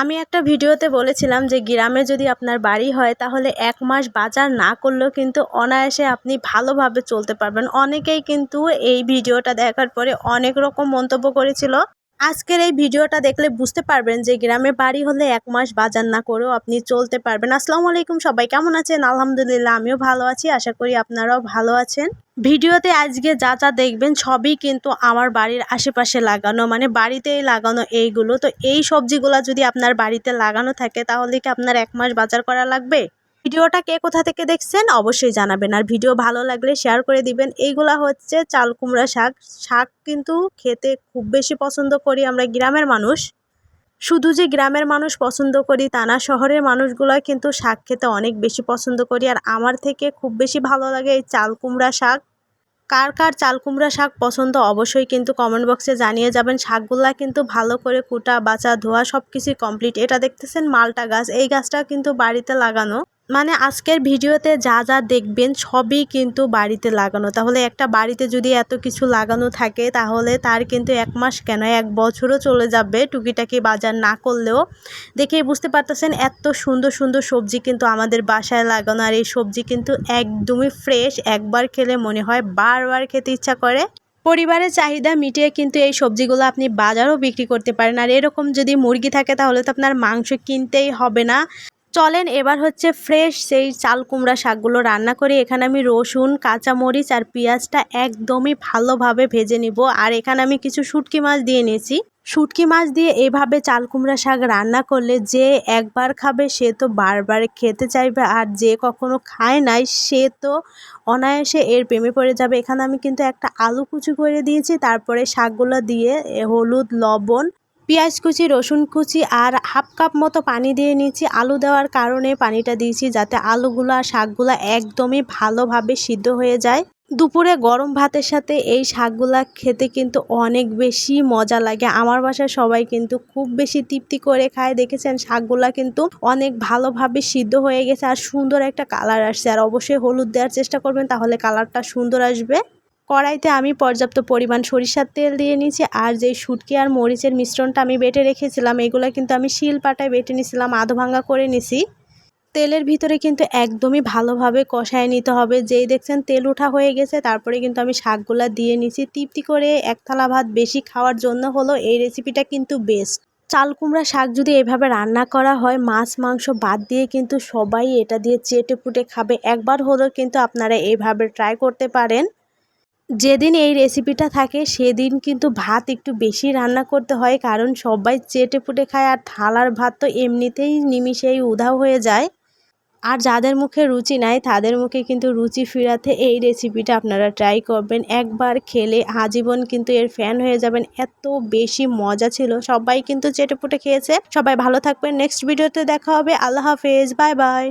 আমি একটা ভিডিওতে বলেছিলাম যে গ্রামে যদি আপনার বাড়ি হয়, তাহলে এক মাস বাজার না করলেও কিন্তু অনায়াসে আপনি ভালোভাবে চলতে পারবেন। অনেকেই কিন্তু এই ভিডিওটা দেখার পরে অনেক রকম মন্তব্য করেছিল। আজকের এই ভিডিওটা দেখলে বুঝতে পারবেন যে গ্রামে বাড়ি হলে এক মাস বাজার না করেও আপনি চলতে পারবেন। আসসালামু আলাইকুম সবাই, কেমন আছেন? আলহামদুলিল্লাহ, আমিও ভালো আছি। আশা করি আপনারাও ভালো আছেন। ভিডিওতে আজকে যা যা দেখবেন সবই কিন্তু আমার বাড়ির আশেপাশে লাগানো মানে বাড়িতেই লাগানো এইগুলো। তো এই সবজিগুলো যদি আপনার বাড়িতে লাগানো থাকে, তাহলে কি আপনার এক মাস বাজার করা লাগবে? ভিডিওটা কে কোথা থেকে দেখছেন অবশ্যই জানাবেন। আর ভিডিও ভালো লাগলে শেয়ার করে দিবেন। এইগুলা হচ্ছে চাল কুমড়া শাক। শাক কিন্তু খেতে খুব বেশি পছন্দ করি আমরা গ্রামের মানুষ। শুধু যে গ্রামের মানুষ পছন্দ করি তা না, শহরের মানুষগুলো কিন্তু শাক খেতে অনেক বেশি পছন্দ করি। আর আমার থেকে খুব বেশি ভালো লাগে এই চাল কুমড়া শাক। কার কার চাল কুমড়া শাক পছন্দ অবশ্যই কিন্তু কমেন্ট বক্সে জানিয়ে যাবেন। শাকগুলা কিন্তু ভালো করে কুটা, বাচা, ধোয়া সব কিছুই কমপ্লিট এটা দেখতেছেন মালটা গাছ। এই গাছটা কিন্তু বাড়িতে লাগানো। মানে আজকের ভিডিওতে যা যা দেখবেন সবই কিন্তু বাড়িতে লাগানো। তাহলে একটা বাড়িতে যদি এত কিছু লাগানো থাকে, তাহলে তার কিন্তু এক মাস কেন? এক বছরও চলে যাবে টুকিটাকি বাজার না করলেও। দেখেই বুঝতে পারতেছেন, এত সুন্দর সুন্দর সবজি কিন্তু আমাদের বাসায় লাগানো। আর এই সবজি কিন্তু একদমই ফ্রেশ একবার খেলে মনে হয় বারবার খেতে ইচ্ছা করে। পরিবারের চাহিদা মিটিয়ে কিন্তু এই সবজিগুলো আপনি বাজারও বিক্রি করতে পারেন। আর এরকম যদি মুরগি থাকে, তাহলে তো আপনার মাংস কিনতেই হবে না। চলেন এবার হচ্ছে ফ্রেশ সেই চাল কুমড়া শাকগুলো রান্না করে। এখানে আমি রসুন, কাঁচামরিচ আর পেঁয়াজটা একদমই ভালোভাবে ভেজে নিব। আর এখানে আমি কিছু শুটকি মাছ দিয়ে নিয়েছি। শুটকি মাছ দিয়ে এভাবে চাল কুমড়া শাক রান্না করলে যে একবার খাবে সে তো বারবার খেতে চাইবে আর যে কখনো খায় নাই সে তো অনায়াসে এর প্রেমে পড়ে যাবে। এখানে আমি কিন্তু একটা আলু কুচি করে দিয়েছি। তারপরে শাকগুলো দিয়ে হলুদ, লবণ পেঁয়াজ কুচি, রসুন কুচি আর হাফ কাপ মতো পানি দিয়ে নিয়েছি। আলু দেওয়ার কারণে পানিটা দিয়েছি যাতে আলুগুলো আর শাকগুলো একদমই ভালোভাবে সিদ্ধ হয়ে যায়। দুপুরে গরম ভাতের সাথে এই শাকগুলা খেতে কিন্তু অনেক বেশি মজা লাগে। আমার বাসায় সবাই কিন্তু খুব বেশি তৃপ্তি করে খায়। দেখেছেন? শাকগুলা কিন্তু অনেক ভালোভাবে সিদ্ধ হয়ে গেছে আর সুন্দর একটা কালার আসছে। আর অবশ্যই হলুদ দেওয়ার চেষ্টা করবেন, তাহলে কালারটা সুন্দর আসবে। কড়াইতে আমি পর্যাপ্ত পরিমাণ সরিষার তেল দিয়ে নিয়েছি, আর যেই শুটকি আর মরিচের মিশ্রণটা আমি বেটে রেখেছিলাম, এগুলো কিন্তু আমি শিল পাটায় বেটে নিয়েছিলাম, আধো ভাঙ্গা করে নিছি। তেলের ভিতরে কিন্তু একদমই ভালোভাবে কষায় নিতে হবে। যেই দেখছেন তেল উঠা হয়ে গেছে, তারপরে কিন্তু আমি শাকগুলা দিয়ে নিছি। তৃপ্তি করে এক থালা ভাত বেশি খাওয়ার জন্য হলো এই রেসিপিটা কিন্তু বেস্ট। চাল কুমড়া শাক যদি এভাবে রান্না করা হয়, মাছ, মাংস বাদ দিয়ে কিন্তু সবাই এটা দিয়ে চেটে পুটে খাবে। একবার হলেও কিন্তু আপনারা এইভাবে ট্রাই করতে পারেন। যেদিন এই রেসিপিটা থাকে, সেদিন কিন্তু ভাত একটু বেশি রান্না করতে হয়, কারণ সবাই চেটে পুটে খায় আর থালার ভাত তো এমনিতেই নিমিষেই উধাও হয়ে যায়। আর যাদের মুখে রুচি নাই, তাদের মুখে কিন্তু রুচি ফিরাতে এই রেসিপিটা আপনারা ট্রাই করবেন। একবার খেলে আজীবন কিন্তু এর ফ্যান হয়ে যাবেন। এত বেশি মজা ছিল। সবাই কিন্তু চেটে পুটে খেয়েছে। সবাই ভালো থাকবেন। নেক্সট ভিডিওতে দেখা হবে। আল্লাহ হাফেজ। Bye bye